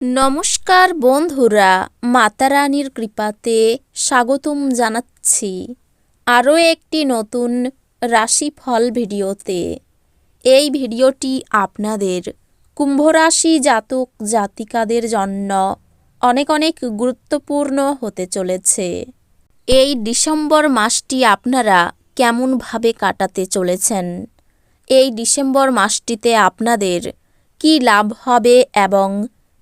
নমস্কার বন্ধুরা, মাতারানীর কৃপাতে স্বাগতম জানাচ্ছি আরও একটি নতুন রাশিফল ভিডিওতে। এই ভিডিওটি আপনাদের কুম্ভ রাশি জাতক জাতিকাদের জন্য অনেক অনেক গুরুত্বপূর্ণ হতে চলেছে। এই ডিসেম্বর মাসটি আপনারা কেমনভাবে কাটাতে চলেছেন? এই ডিসেম্বর মাসটিতে আপনাদের কি লাভ হবে এবং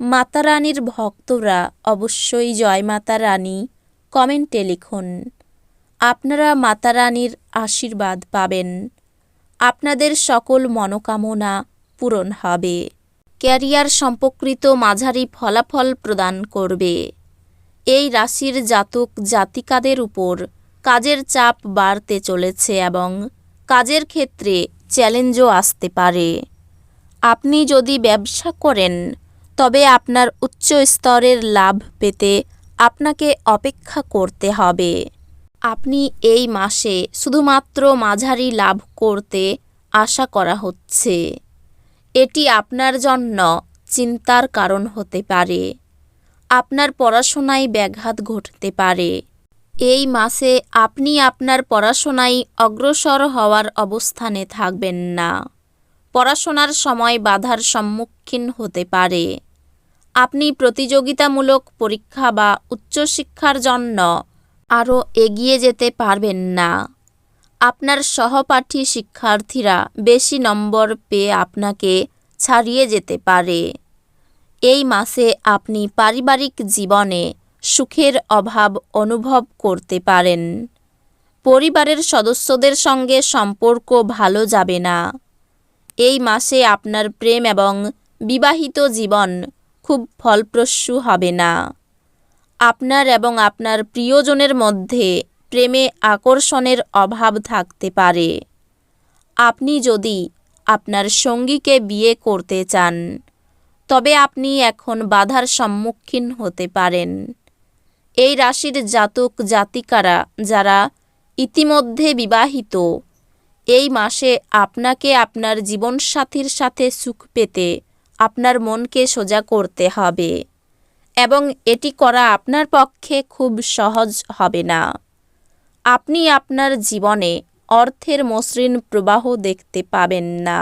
মাতা রানীর ভক্তরা অবশ্যই জয় মাতা রানী কমেন্টে লিখুন। আপনারা মাতা রানীর আশীর্বাদ পাবেন। আপনাদের সকল মনোকামনা পূরণ হবে। ক্যারিয়ার সম্পর্কিত মাঝারি ফলাফল প্রদান করবে। এই রাশির জাতক জাতিকাদের উপর কাজের চাপ বাড়তে চলেছে এবং কাজের ক্ষেত্রে চ্যালেঞ্জও আসতে পারে। আপনি যদি ব্যবসা করেন তবে আপনার উচ্চ স্তরের লাভ পেতে আপনাকে অপেক্ষা করতে হবে। আপনি এই মাসে শুধুমাত্র মাঝারি লাভ করতে আশা করা হচ্ছে। এটি আপনার জন্য চিন্তার কারণ হতে পারে। আপনার পড়াশোনায় ব্যাঘাত ঘটতে পারে। এই মাসে আপনি আপনার পড়াশোনায় অগ্রসর হওয়ার অবস্থানে থাকবেন না। পড়াশোনার সময় বাধার সম্মুখীন হতে পারে। আপনি প্রতিযোগিতামূলক পরীক্ষা বা উচ্চশিক্ষার জন্য আরও এগিয়ে যেতে পারবেন না। আপনার সহপাঠী শিক্ষার্থীরা বেশি নম্বর পেয়ে আপনাকে ছাড়িয়ে যেতে পারে। এই মাসে আপনি পারিবারিক জীবনে সুখের অভাব অনুভব করতে পারেন। পরিবারের সদস্যদের সঙ্গে সম্পর্ক ভালো যাবে না। এই মাসে আপনার প্রেম এবং বিবাহিত জীবন খুব ফলপ্রসূ হবে না। আপনার এবং আপনার প্রিয়জনের মধ্যে প্রেমে আকর্ষণের অভাব থাকতে পারে। আপনি যদি আপনার সঙ্গীকে বিয়ে করতে চান, তবে আপনি এখন বাধার সম্মুখীন হতে পারেন। এই রাশির জাতক জাতিকারা যারা ইতিমধ্যে বিবাহিত, এই মাসে আপনাকে আপনার জীবনসাথীর সাথে সুখ পেতে আপনার মনকে সোজা করতে হবে এবং এটি করা আপনার পক্ষে খুব সহজ হবে না। আপনি আপনার জীবনে অর্থের মসৃণ প্রবাহ দেখতে পাবেন না।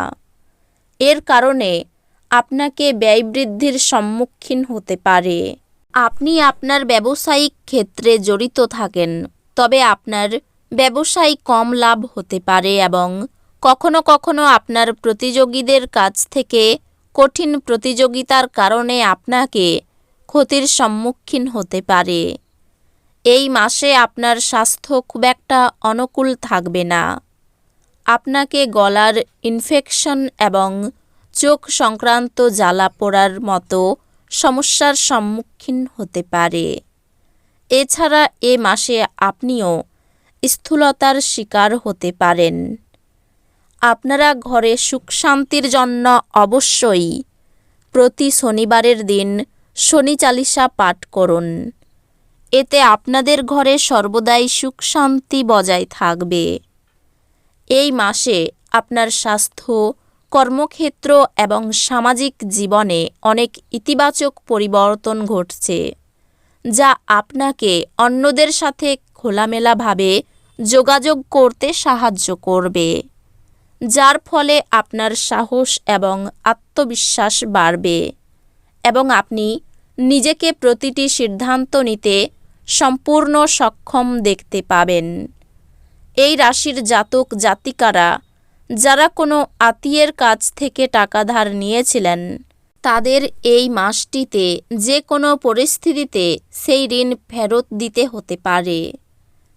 এর কারণে আপনাকে ব্যয় বৃদ্ধির সম্মুখীন হতে পারে। আপনি আপনার ব্যবসায়িক ক্ষেত্রে জড়িত থাকেন, তবে আপনার ব্যবসায় কম লাভ হতে পারে এবং কখনো কখনো আপনার প্রতিযোগীদের কাছ থেকে কঠিন প্রতিযোগিতার কারণে আপনাকে ক্ষতির সম্মুখীন হতে পারে। এই মাসে আপনার স্বাস্থ্য খুব একটা অনুকূল থাকবে না। আপনাকে গলার ইনফেকশন এবং চোখ সংক্রান্ত জ্বালা পোড়ার মতো সমস্যার সম্মুখীন হতে পারে। এছাড়া এ মাসে আপনিও স্থূলতার শিকার হতে পারেন। আপনারা ঘরে সুখ শান্তির জন্য অবশ্যই প্রতি শনিবারের দিন শনি চালিসা পাঠ করুন। এতে আপনাদের ঘরে সর্বদাই সুখ শান্তি বজায় থাকবে। এই মাসে আপনার স্বাস্থ্য, কর্মক্ষেত্র এবং সামাজিক জীবনে অনেক ইতিবাচক পরিবর্তন ঘটছে, যা আপনাকে অন্যদের সাথে খোলামেলাভাবে যোগাযোগ করতে সাহায্য করবে। যার ফলে আপনার সাহস এবং আত্মবিশ্বাস বাড়বে এবং আপনি নিজেকে প্রতিটি সিদ্ধান্ত নিতে সম্পূর্ণ সক্ষম দেখতে পাবেন। এই রাশির জাতক জাতিকারা যারা কোনো আত্মীয়ের কাছ থেকে টাকা ধার নিয়েছিলেন, তাদের এই মাসটিতে যে কোনো পরিস্থিতিতে সেই ঋণ ফেরত দিতে হতে পারে,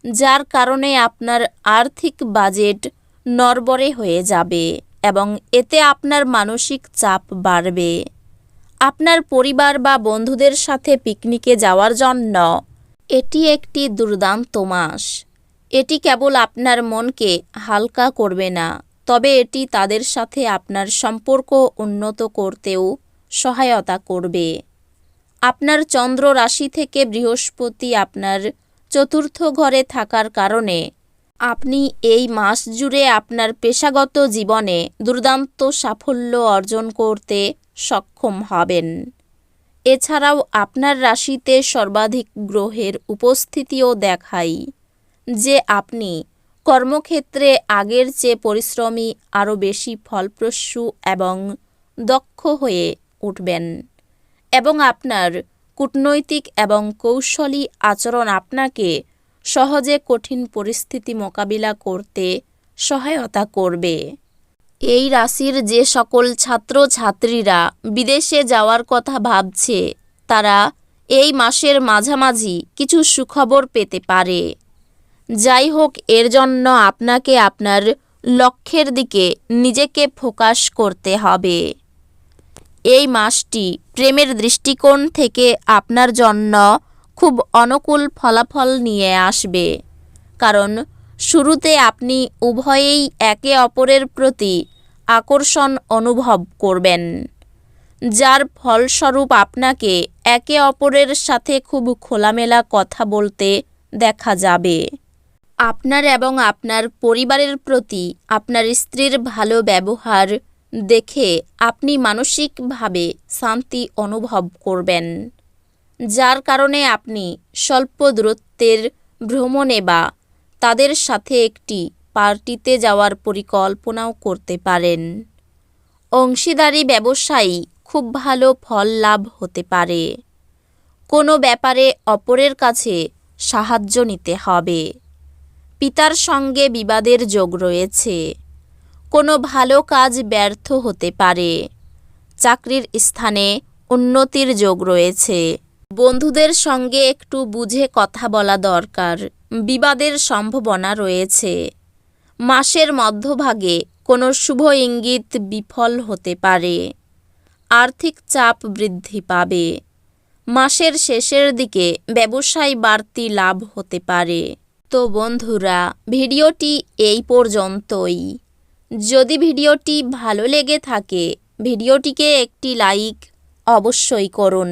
যার কারণে আপনার আর্থিক বাজেট নড়বড়ে হয়ে যাবে এবং এতে আপনার মানসিক চাপ বাড়বে। আপনার পরিবার বা বন্ধুদের সাথে পিকনিকে যাওয়ার জন্য এটি একটি দুর্দান্ত মাস। এটি কেবল আপনার মনকে হালকা করবে না, তবে এটি তাদের সাথে আপনার সম্পর্ক উন্নত করতেও সহায়তা করবে। আপনার চন্দ্র রাশি থেকে বৃহস্পতি আপনার চতুর্থ ঘরে থাকার কারণে আপনি এই মাস জুড়ে আপনার পেশাগত জীবনে দুর্দান্ত সাফল্য অর্জন করতে সক্ষম হবেন। এছাড়াও আপনার রাশিতে সর্বাধিক গ্রহের উপস্থিতিও দেখায় যে আপনি কর্মক্ষেত্রে আগের চেয়ে পরিশ্রমী, আরও বেশি ফলপ্রসূ এবং দক্ষ হয়ে উঠবেন। এবং আপনার কূটনৈতিক এবং কৌশলী আচরণ আপনাকে সহজে কঠিন পরিস্থিতি মোকাবিলা করতে সহায়তা করবে। এই রাশির যে সকল ছাত্রছাত্রীরা বিদেশে যাওয়ার কথা ভাবছে, তারা এই মাসের মাঝামাঝি কিছু সুখবর পেতে পারে। যাই হোক, এর জন্য আপনাকে আপনার লক্ষ্যের দিকে নিজেকে ফোকাস করতে হবে। এই মাসটি প্রেমের দৃষ্টিকোণ থেকে আপনার জন্য খুব অনুকূল ফলাফল নিয়ে আসবে। কারণ, শুরুতে আপনি উভয়েই একে অপরের প্রতি আকর্ষণ অনুভব করবেন, যার ফলস্বরূপ আপনাকে একে অপরের সাথে খুব খোলামেলা কথা বলতে দেখা যাবে। আপনার এবং আপনার পরিবারের প্রতি আপনার স্ত্রীর ভালো ব্যবহার দেখে আপনি মানসিকভাবে শান্তি অনুভব করবেন। যার কারণে আপনি স্বল্প দূরত্বের ভ্রমণে বা তাদের সাথে একটি পার্টিতে যাওয়ার পরিকল্পনাও করতে পারেন। অংশীদারি ব্যবসায়ী খুব ভালো ফল লাভ হতে পারে। কোনো ব্যাপারে অপরের কাছে সাহায্য নিতে হবে। পিতার সঙ্গে বিবাদের যোগ রয়েছে। কোনো ভালো কাজ ব্যর্থ হতে পারে। চাকরির স্থানে উন্নতির যোগ রয়েছে। বন্ধুদের সঙ্গে একটু বুঝে কথা বলা দরকার। বিবাদের সম্ভাবনা রয়েছে। মাসের মধ্যভাগে কোনো শুভ ইঙ্গিত বিফল হতে পারে। আর্থিক চাপ বৃদ্ধি পাবে। মাসের শেষের দিকে ব্যবসায় বাড়তি লাভ হতে পারে। তো বন্ধুরা, ভিডিওটি এই পর্যন্তই। যদি ভিডিওটি ভালো লেগে থাকে, ভিডিওটিকে একটি লাইক অবশ্যই করুন।